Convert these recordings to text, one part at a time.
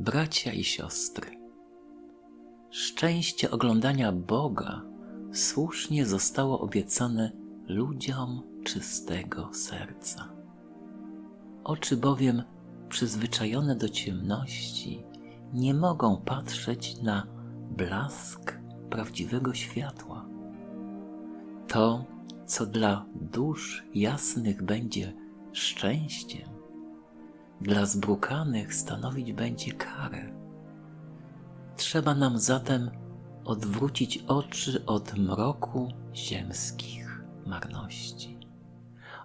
Bracia i siostry, szczęście oglądania Boga słusznie zostało obiecane ludziom czystego serca. Oczy bowiem przyzwyczajone do ciemności nie mogą patrzeć na blask prawdziwego światła. To, co dla dusz jasnych będzie szczęściem, dla zbrukanych stanowić będzie karę. Trzeba nam zatem odwrócić oczy od mroku ziemskich marności,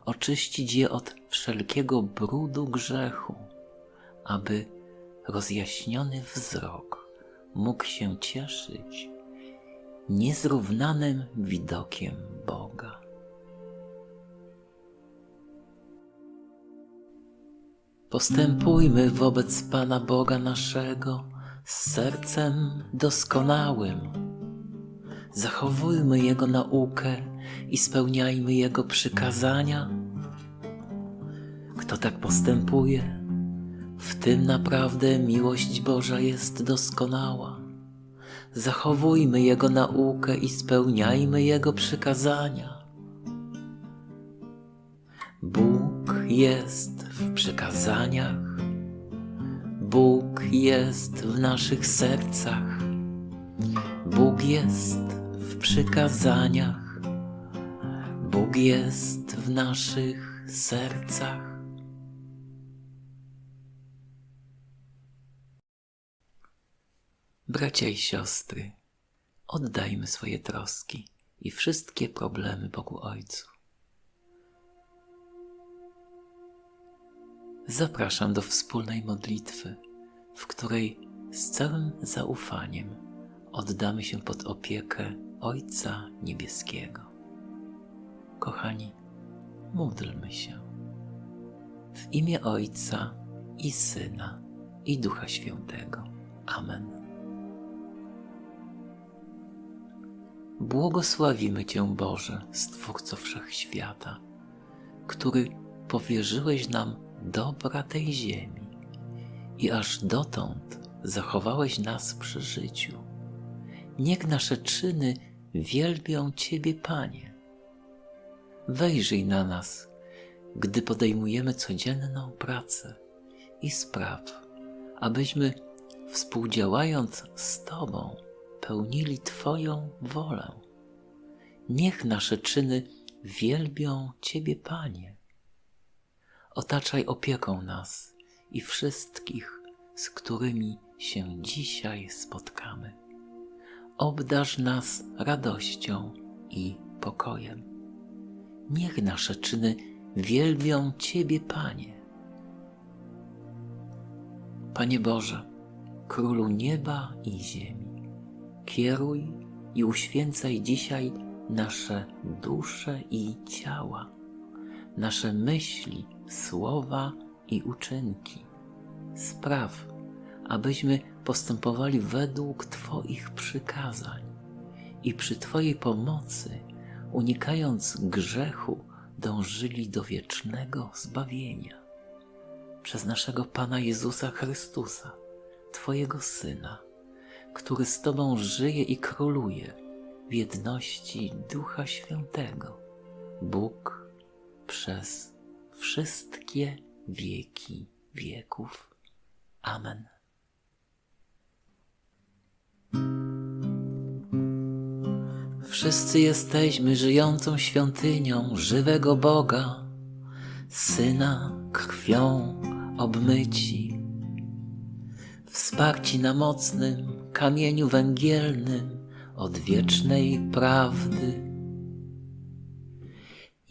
oczyścić je od wszelkiego brudu grzechu, aby rozjaśniony wzrok mógł się cieszyć niezrównanym widokiem Boga. Postępujmy wobec Pana Boga naszego z sercem doskonałym. Zachowujmy Jego naukę i spełniajmy Jego przykazania. Kto tak postępuje, w tym naprawdę miłość Boża jest doskonała. Zachowujmy Jego naukę i spełniajmy Jego przykazania. Bóg jest w przykazaniach, Bóg jest w naszych sercach, Bóg jest w przykazaniach, Bóg jest w naszych sercach. Bracia i siostry, oddajmy swoje troski i wszystkie problemy Bogu Ojcu. Zapraszam do wspólnej modlitwy, w której z całym zaufaniem oddamy się pod opiekę Ojca Niebieskiego. Kochani, módlmy się. W imię Ojca i Syna i Ducha Świętego. Amen. Błogosławimy Cię, Boże, Stwórco Wszechświata, który powierzyłeś nam dobra tej ziemi i aż dotąd zachowałeś nas przy życiu. Niech nasze czyny wielbią Ciebie, Panie. Wejrzyj na nas, gdy podejmujemy codzienną pracę i spraw, abyśmy współdziałając z Tobą pełnili Twoją wolę. Niech nasze czyny wielbią Ciebie, Panie. Otaczaj opieką nas i wszystkich, z którymi się dzisiaj spotkamy. Obdarz nas radością i pokojem. Niech nasze czyny wielbią Ciebie, Panie. Panie Boże, Królu nieba i ziemi, kieruj i uświęcaj dzisiaj nasze dusze i ciała, nasze myśli, słowa i uczynki. Spraw, abyśmy postępowali według Twoich przykazań i przy Twojej pomocy, unikając grzechu, dążyli do wiecznego zbawienia. Przez naszego Pana Jezusa Chrystusa, Twojego Syna, który z Tobą żyje i króluje w jedności Ducha Świętego, Bóg przez wszystkie wieki wieków. Amen. Wszyscy jesteśmy żyjącą świątynią żywego Boga, Syna krwią obmyci, wsparci na mocnym kamieniu węgielnym od wiecznej prawdy.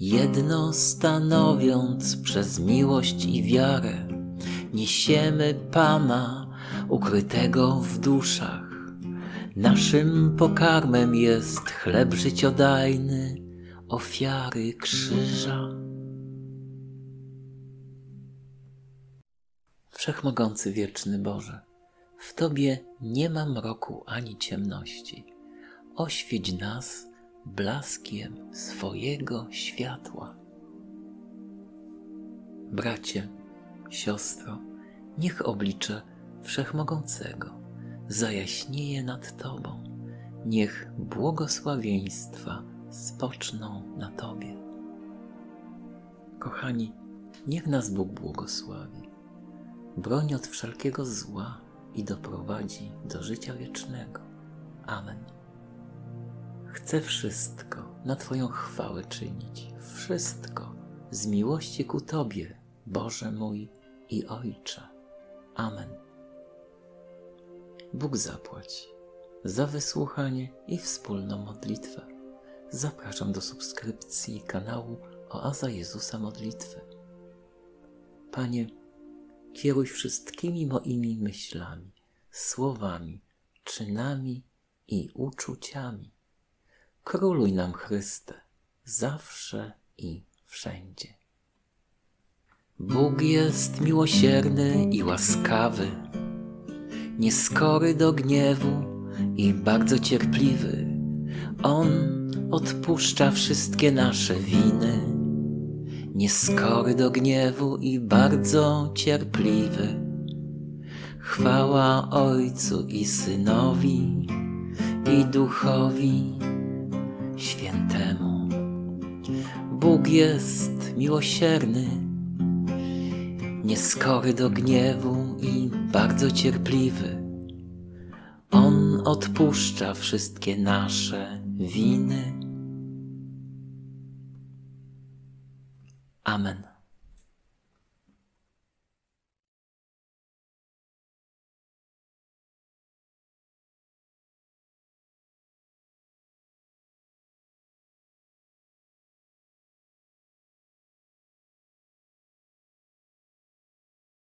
Jedno stanowiąc przez miłość i wiarę, niesiemy Pana ukrytego w duszach. Naszym pokarmem jest chleb życiodajny, ofiary krzyża. Wszechmogący wieczny Boże, w Tobie nie ma mroku ani ciemności. Oświeć nas blaskiem swojego światła. Bracie, siostro, niech oblicze Wszechmogącego zajaśnieje nad Tobą. Niech błogosławieństwa spoczną na Tobie. Kochani, niech nas Bóg błogosławi, broni od wszelkiego zła i doprowadzi do życia wiecznego. Amen. Chcę wszystko na Twoją chwałę czynić, wszystko z miłości ku Tobie, Boże mój i Ojcze. Amen. Bóg zapłać za wysłuchanie i wspólną modlitwę. Zapraszam do subskrypcji kanału Oaza Jezusa Modlitwy. Panie, kieruj wszystkimi moimi myślami, słowami, czynami i uczuciami. Króluj nam Chryste, zawsze i wszędzie. Bóg jest miłosierny i łaskawy, nieskory do gniewu i bardzo cierpliwy. On odpuszcza wszystkie nasze winy, nieskory do gniewu i bardzo cierpliwy. Chwała Ojcu i Synowi i Duchowi Bóg jest miłosierny, nieskory do gniewu i bardzo cierpliwy. On odpuszcza wszystkie nasze winy. Amen.